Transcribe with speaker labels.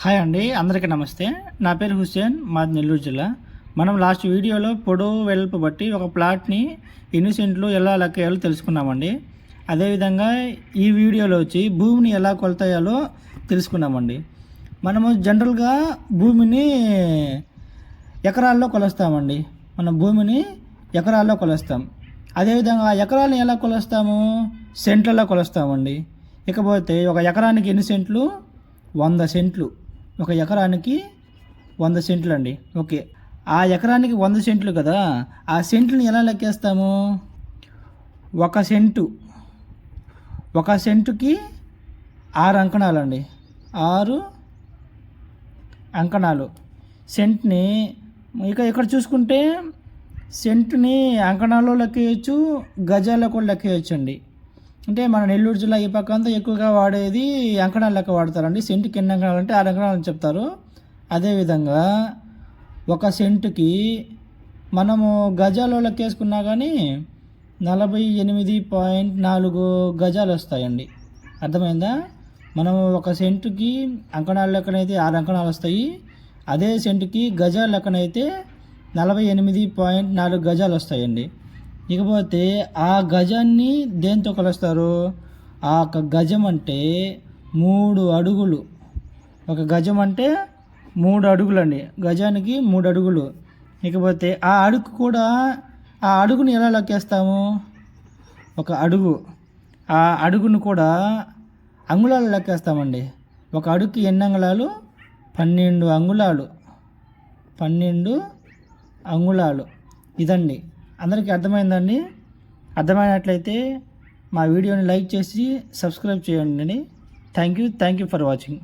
Speaker 1: Hi అండి అందరికీ నమస్తే. నా పేరు హుస్సేన్ మాది నెల్లూరు జిల్లా. మనం లాస్ట్ వీడియోలో పొడవు వెడల్పు బట్టి ఒక ప్లాట్ని ఎన్ని సెంట్లు ఎలా లెక్కేయాలో తెలుసుకున్నామండి. అదేవిధంగా ఈ వీడియోలో వచ్చి భూమిని ఎలా కొలతాయాలో తెలుసుకున్నామండి. మనము జనరల్గా భూమిని ఎకరాల్లో కొలుస్తామండి. మన భూమిని ఎకరాల్లో కొలుస్తాం. అదేవిధంగా ఎకరాలను ఎలా కొలుస్తాము? సెంట్లలో కొలుస్తామండి. ఇకపోతే ఒక ఎకరానికి ఎన్ని సెంట్లు? వంద సెంట్లు. ఒక ఎకరానికి వంద సెంట్లు అండి ఓకే. ఆ ఎకరానికి వంద సెంట్లు కదా? ఆ సెంట్లను ఎలా లెక్కేస్తాము? ఒక సెంటు. ఒక సెంటుకి ఆరు అంకణాలండి. ఆరు అంకణాలు. సెంట్ని ఇక ఇక్కడ చూసుకుంటే సెంట్ని అంకణాల్లో లెక్కేయచ్చు గజాల్లో కూడా లెక్కేయచ్చు అండి అంటే మన నెల్లూరు జిల్లా ఈ పక్క అంతా ఎక్కువగా వాడేది అంకణాలు లెక్క వాడతారండి. సెంటుకి ఎన్ని అంకణాలు అంటే ఆరు అంకణాలు అని చెప్తారు. అదేవిధంగా ఒక సెంటుకి మనము గజాలు లెక్కేసుకున్నా కానీ నలభై ఎనిమిది పాయింట్ నాలుగు గజాలు వస్తాయండి. అర్థమైందా? మనము ఒక సెంటుకి అంకణాల లెక్కనైతే ఆరు అంకణాలు వస్తాయి. అదే సెంటుకి గజాల లెక్కనైతే నలభై ఎనిమిది పాయింట్ నాలుగు గజాలు వస్తాయండి. ఇకపోతే ఆ గజాన్ని దేంతో కొలుస్తారు? ఆ ఒక గజం అంటే మూడు అడుగులు. ఒక గజం అంటే మూడు అడుగులు అండి గజానికి మూడు అడుగులు. ఇకపోతే ఆ అడుగు కూడా ఆ అడుగుని ఎలా లెక్కేస్తాము? ఒక అడుగు. ఆ అడుగును కూడా అంగుళాలు లెక్కేస్తామండి. ఒక అడుగుకి ఎన్ని అంగుళాలు? పన్నెండు అంగుళాలు. పన్నెండు అంగుళాలు. ఇదండి. అందరికీ అర్థమైందండి. అర్థమైనట్లయితే మా వీడియోని లైక్ చేసి సబ్స్క్రైబ్ చేయండి. Thank you thank you for watching.